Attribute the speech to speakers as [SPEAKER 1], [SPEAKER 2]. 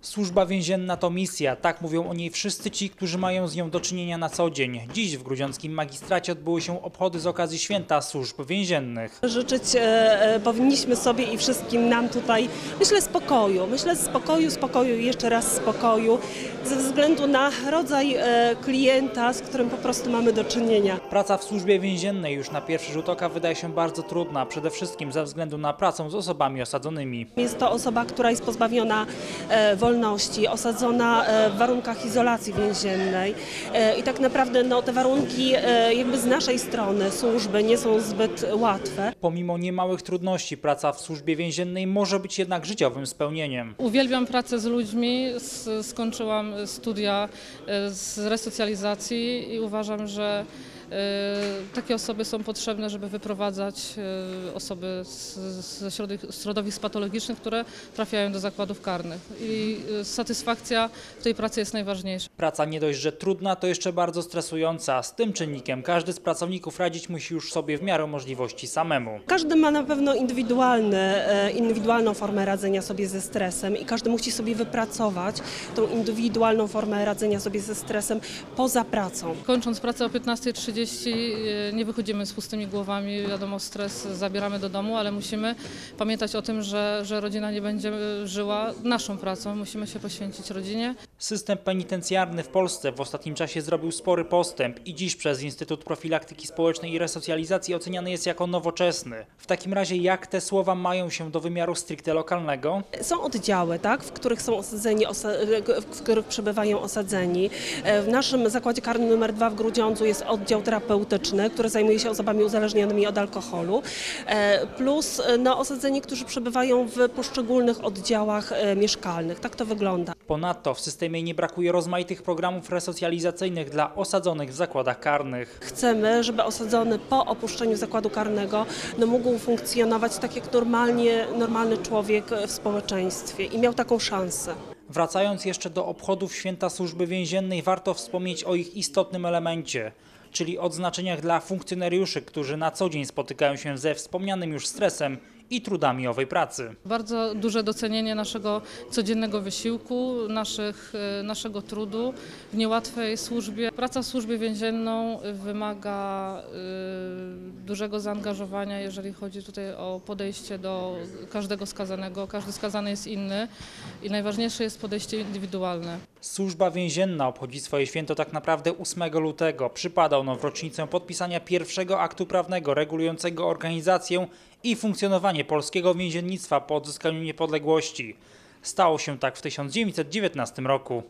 [SPEAKER 1] Służba więzienna to misja, tak mówią o niej wszyscy ci, którzy mają z nią do czynienia na co dzień. Dziś w grudziąckim magistracie odbyły się obchody z okazji święta służb więziennych.
[SPEAKER 2] Życzyć e, e, powinniśmy sobie i wszystkim nam tutaj, myślę, spokoju. Myślę, spokoju, spokoju i jeszcze raz spokoju, ze względu na rodzaj e, klienta, z którym po prostu mamy do czynienia.
[SPEAKER 1] Praca w służbie więziennej już na pierwszy rzut oka wydaje się bardzo trudna, przede wszystkim ze względu na pracę z osobami osadzonymi.
[SPEAKER 2] Jest to osoba, która jest pozbawiona e, wolności, osadzona e, w warunkach izolacji więziennej e, i tak naprawdę no, te warunki e, jakby z naszej strony służby nie są zbyt łatwe.
[SPEAKER 1] Pomimo niemałych trudności, praca w służbie więziennej może być jednak życiowym spełnieniem.
[SPEAKER 3] Uwielbiam pracę z ludźmi, skończyłam studia z resocjalizacji i uważam, że takie osoby są potrzebne, żeby wyprowadzać e, osoby ze środowisk, środowisk patologicznych, które trafiają do zakładów karnych. I e, satysfakcja w tej pracy jest najważniejsza.
[SPEAKER 1] Praca nie dość, że trudna, to jeszcze bardzo stresująca. Z tym czynnikiem każdy z pracowników radzić musi już sobie w miarę możliwości samemu.
[SPEAKER 2] Każdy ma na pewno indywidualny, e, indywidualną formę radzenia sobie ze stresem i każdy musi sobie wypracować tą indywidualną formę radzenia sobie ze stresem poza pracą.
[SPEAKER 3] Kończąc pracę o 15.30 e, nie wychodzimy z pustymi głowami, wiadomo stres zabieramy do domu, ale musimy pamiętać o tym, że, że rodzina nie będzie żyła naszą pracą, musimy się poświęcić rodzinie.
[SPEAKER 1] System penitencjarny w Polsce w ostatnim czasie zrobił spory postęp i dziś przez Instytut Profilaktyki Społecznej i Resocjalizacji oceniany jest jako nowoczesny. W takim razie jak te słowa mają się do wymiaru stricte lokalnego?
[SPEAKER 2] Są oddziały, tak, w których są osadzeni, osa- w których przebywają osadzeni. E, W naszym zakładzie karnym numer 2 w Grudziądzu jest oddział terapeutyczny, który zajmuje się osobami uzależnionymi od alkoholu, e, plus e, no, osadzeni, którzy przebywają w poszczególnych oddziałach e, mieszkalnych. Tak to wygląda.
[SPEAKER 1] Ponadto w systemie nie brakuje rozmaitych programów resocjalizacyjnych dla osadzonych w zakładach karnych.
[SPEAKER 2] Chcemy, żeby osadzony po opuszczeniu zakładu karnego no, mógł funkcjonować tak jak normalnie, normalny człowiek w społeczeństwie i miał taką szansę.
[SPEAKER 1] Wracając jeszcze do obchodów Święta Służby Więziennej, warto wspomnieć o ich istotnym elemencie, czyli odznaczeniach dla funkcjonariuszy, którzy na co dzień spotykają się ze wspomnianym już stresem i trudami owej pracy.
[SPEAKER 3] Bardzo duże docenienie naszego codziennego wysiłku, naszych, e, naszego trudu w niełatwej służbie. Praca w służbie więzienną wymaga e, dużego zaangażowania, jeżeli chodzi tutaj o podejście do każdego skazanego. Każdy skazany jest inny i najważniejsze jest podejście indywidualne.
[SPEAKER 1] Służba więzienna obchodzi swoje święto tak naprawdę 8 lutego. Przypada ono w rocznicę podpisania pierwszego aktu prawnego regulującego organizację i funkcjonowanie polskiego więziennictwa po odzyskaniu niepodległości. Stało się tak w 1919 roku.